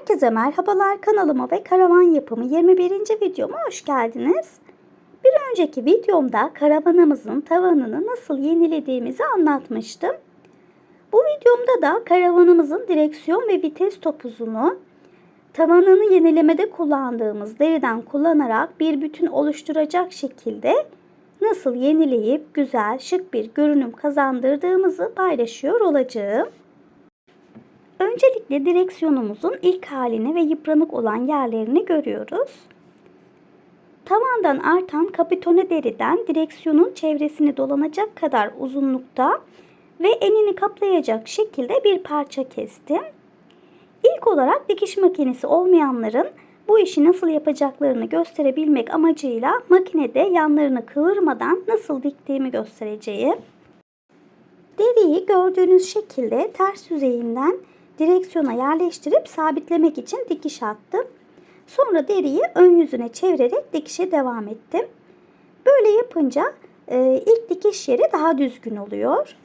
Herkese merhabalar kanalıma ve karavan yapımı 21. videoma hoş geldiniz. Bir önceki videomda karavanımızın tavanını nasıl yenilediğimizi anlatmıştım. Bu videomda da karavanımızın direksiyon ve vites topuzunu tavanını yenilemede kullandığımız deriden kullanarak bir bütün oluşturacak şekilde nasıl yenileyip güzel şık bir görünüm kazandırdığımızı paylaşıyor olacağım. Öncelikle direksiyonumuzun ilk halini ve yıpranık olan yerlerini görüyoruz. Tavandan artan kapitone deriden direksiyonun çevresini dolanacak kadar uzunlukta ve enini kaplayacak şekilde bir parça kestim. İlk olarak dikiş makinesi olmayanların bu işi nasıl yapacaklarını gösterebilmek amacıyla makinede yanlarını kıvırmadan nasıl diktiğimi göstereceğim. Deriyi gördüğünüz şekilde ters yüzeyinden direksiyona yerleştirip sabitlemek için dikiş attım. Sonra deriyi ön yüzüne çevirerek dikişe devam ettim. Böyle yapınca e, ilk dikiş yeri daha düzgün oluyor.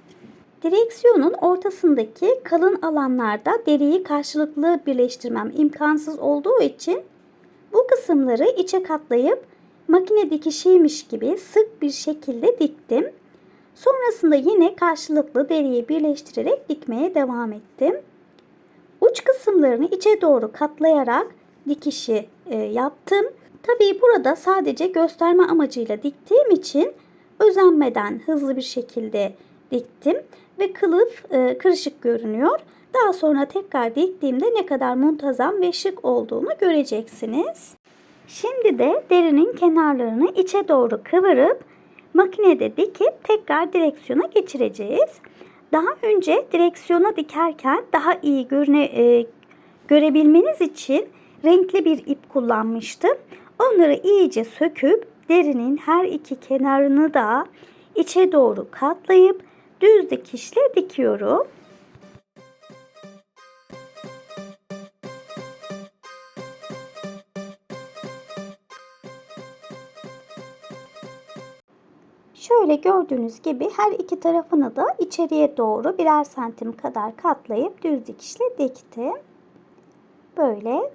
Direksiyonun ortasındaki kalın alanlarda deriyi karşılıklı birleştirmem imkansız olduğu için bu kısımları içe katlayıp makine dikişiymiş gibi sık bir şekilde diktim. Sonrasında yine karşılıklı deriyi birleştirerek dikmeye devam ettim. Uç kısımlarını içe doğru katlayarak dikişi e, yaptım. Tabii burada sadece gösterme amacıyla diktiğim için özenmeden hızlı bir şekilde diktim ve kılıf e, kırışık görünüyor. Daha sonra tekrar diktiğimde ne kadar muntazam ve şık olduğunu göreceksiniz. Şimdi de derinin kenarlarını içe doğru kıvırıp makinede dikip tekrar direksiyona geçireceğiz. Daha önce direksiyona dikerken daha iyi görüne, e, görebilmeniz için renkli bir ip kullanmıştım. Onları iyice söküp derinin her iki kenarını da içe doğru katlayıp düz dikişle dikiyorum. Şöyle gördüğünüz gibi her iki tarafını da içeriye doğru birer santim kadar katlayıp düz dikişle diktim. Böyle.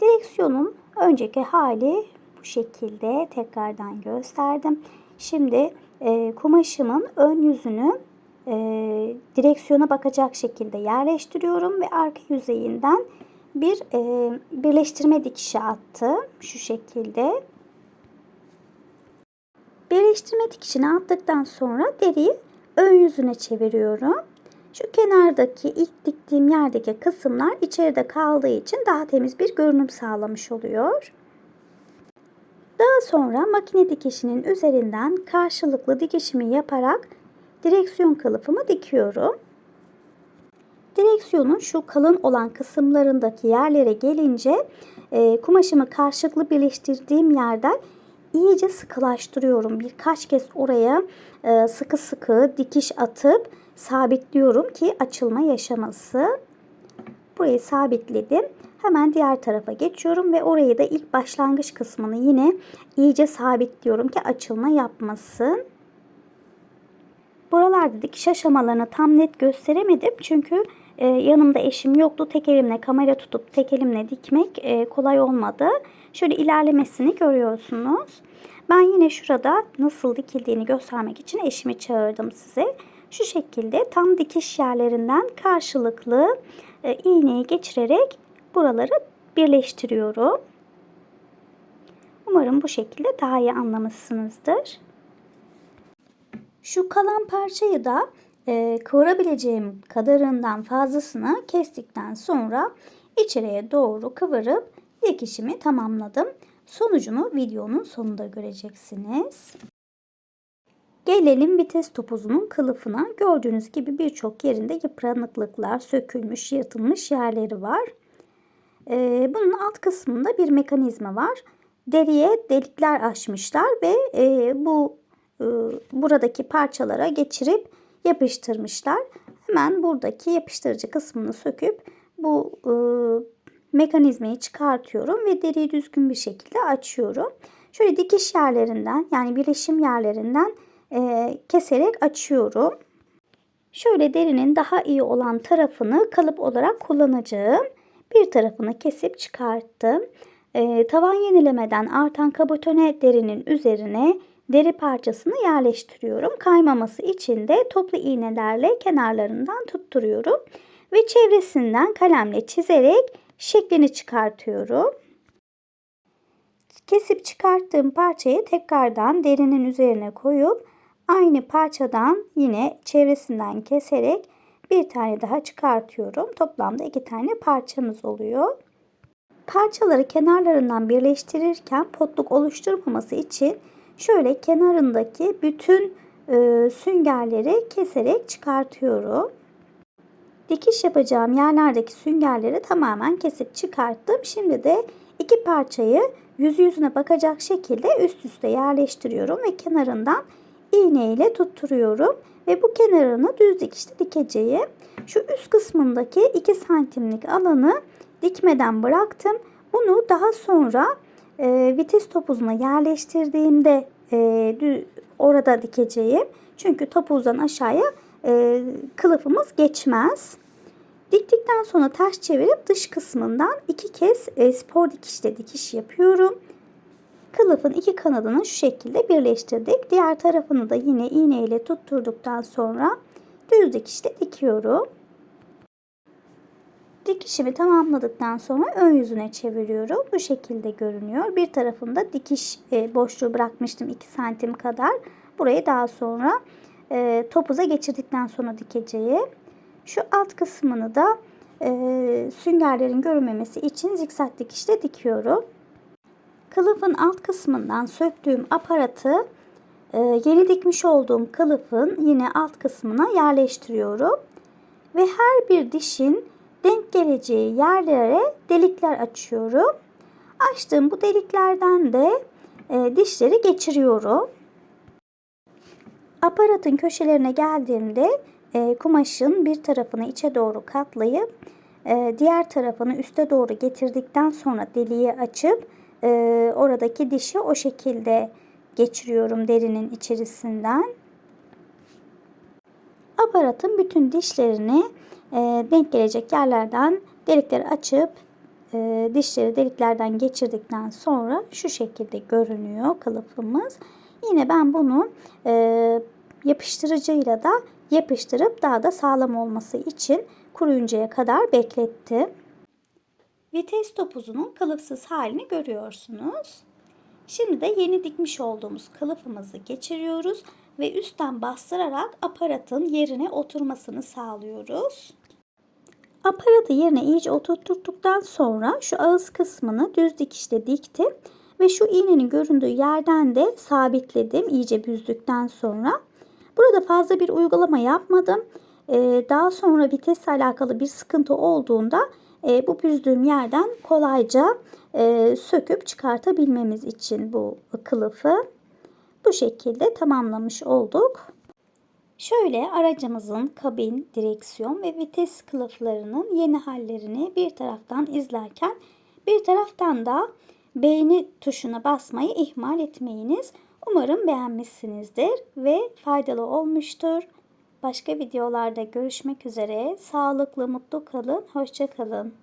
Direksiyonun önceki hali bu şekilde tekrardan gösterdim. Şimdi e, kumaşımın ön yüzünü e, direksiyona bakacak şekilde yerleştiriyorum ve arka yüzeyinden bir e, birleştirme dikişi attım. Şu şekilde. Birleştirme dikişini attıktan sonra deriyi ön yüzüne çeviriyorum. Şu kenardaki ilk diktiğim yerdeki kısımlar içeride kaldığı için daha temiz bir görünüm sağlamış oluyor. Daha sonra makine dikişinin üzerinden karşılıklı dikişimi yaparak direksiyon kılıfımı dikiyorum. Direksiyonun şu kalın olan kısımlarındaki yerlere gelince e, kumaşımı karşılıklı birleştirdiğim yerden iyice sıkılaştırıyorum. Birkaç kez oraya e, sıkı sıkı dikiş atıp sabitliyorum ki açılma yaşaması. Burayı sabitledim. Hemen diğer tarafa geçiyorum ve orayı da ilk başlangıç kısmını yine iyice sabitliyorum ki açılma yapmasın. Buralarda dikiş aşamalarını tam net gösteremedim çünkü e, yanımda eşim yoktu. Tek elimle kamera tutup tek elimle dikmek e, kolay olmadı. Şöyle ilerlemesini görüyorsunuz. Ben yine şurada nasıl dikildiğini göstermek için eşimi çağırdım size. Şu şekilde tam dikiş yerlerinden karşılıklı e, iğneyi geçirerek buraları birleştiriyorum. Umarım bu şekilde daha iyi anlamışsınızdır. Şu kalan parçayı da e, kıvırabileceğim kadarından fazlasını kestikten sonra içeriye doğru kıvırıp dikişimi tamamladım. Sonucunu videonun sonunda göreceksiniz. Gelelim vites topuzunun kılıfına. Gördüğünüz gibi birçok yerinde yıpranıklıklar, sökülmüş, yırtılmış yerleri var. Ee, bunun alt kısmında bir mekanizma var. Deriye delikler açmışlar ve e, bu e, buradaki parçalara geçirip yapıştırmışlar. Hemen buradaki yapıştırıcı kısmını söküp bu e, mekanizmayı çıkartıyorum ve deriyi düzgün bir şekilde açıyorum. Şöyle dikiş yerlerinden yani birleşim yerlerinden e, keserek açıyorum. Şöyle derinin daha iyi olan tarafını kalıp olarak kullanacağım. bir tarafını kesip çıkarttım. Ee, tavan yenilemeden artan kabotone derinin üzerine deri parçasını yerleştiriyorum. Kaymaması için de toplu iğnelerle kenarlarından tutturuyorum ve çevresinden kalemle çizerek şeklini çıkartıyorum. Kesip çıkarttığım parçayı tekrardan derinin üzerine koyup aynı parçadan yine çevresinden keserek bir tane daha çıkartıyorum. Toplamda iki tane parçamız oluyor. Parçaları kenarlarından birleştirirken potluk oluşturmaması için şöyle kenarındaki bütün e, süngerleri keserek çıkartıyorum. Dikiş yapacağım yerlerdeki süngerleri tamamen kesip çıkarttım. Şimdi de iki parçayı yüz yüzüne bakacak şekilde üst üste yerleştiriyorum ve kenarından iğne ile tutturuyorum ve bu kenarını düz dikişte dikeceğim. Şu üst kısmındaki 2 santimlik alanı dikmeden bıraktım. Bunu daha sonra e, vites topuzuna yerleştirdiğimde e, orada dikeceğim. Çünkü topuzdan aşağıya e, kılıfımız geçmez. Diktikten sonra ters çevirip dış kısmından iki kez e, spor dikişte dikiş yapıyorum. Kılıfın iki kanadını şu şekilde birleştirdik. Diğer tarafını da yine iğne ile tutturduktan sonra düz dikişte dikiyorum. Dikişimi tamamladıktan sonra ön yüzüne çeviriyorum. Bu şekilde görünüyor. Bir tarafında dikiş e, boşluğu bırakmıştım 2 santim kadar. Burayı daha sonra e, topuza geçirdikten sonra dikeceğim. Şu alt kısmını da e, süngerlerin görünmemesi için zikzak dikişle dikiyorum. Kılıfın alt kısmından söktüğüm aparatı e, yeni dikmiş olduğum kılıfın yine alt kısmına yerleştiriyorum. Ve her bir dişin denk geleceği yerlere delikler açıyorum. Açtığım bu deliklerden de e, dişleri geçiriyorum. Aparatın köşelerine geldiğimde e, kumaşın bir tarafını içe doğru katlayıp e, diğer tarafını üste doğru getirdikten sonra deliği açıp e, oradaki dişi o şekilde geçiriyorum derinin içerisinden. Aparatın bütün dişlerini e, denk gelecek yerlerden delikleri açıp e, dişleri deliklerden geçirdikten sonra şu şekilde görünüyor kılıfımız. Yine ben bunu e, yapıştırıcıyla da yapıştırıp daha da sağlam olması için kuruyuncaya kadar beklettim. Vites topuzunun kılıfsız halini görüyorsunuz. Şimdi de yeni dikmiş olduğumuz kılıfımızı geçiriyoruz ve üstten bastırarak aparatın yerine oturmasını sağlıyoruz. Aparatı yerine iyice oturttuktan sonra şu ağız kısmını düz dikişte diktim ve şu iğnenin göründüğü yerden de sabitledim iyice büzdükten sonra. Burada fazla bir uygulama yapmadım. Ee, daha sonra vitesle alakalı bir sıkıntı olduğunda e, bu büzdüğüm yerden kolayca e, söküp çıkartabilmemiz için bu kılıfı bu şekilde tamamlamış olduk. Şöyle aracımızın kabin, direksiyon ve vites kılıflarının yeni hallerini bir taraftan izlerken bir taraftan da beğeni tuşuna basmayı ihmal etmeyiniz. Umarım beğenmişsinizdir ve faydalı olmuştur. Başka videolarda görüşmek üzere. Sağlıklı, mutlu kalın. Hoşça kalın.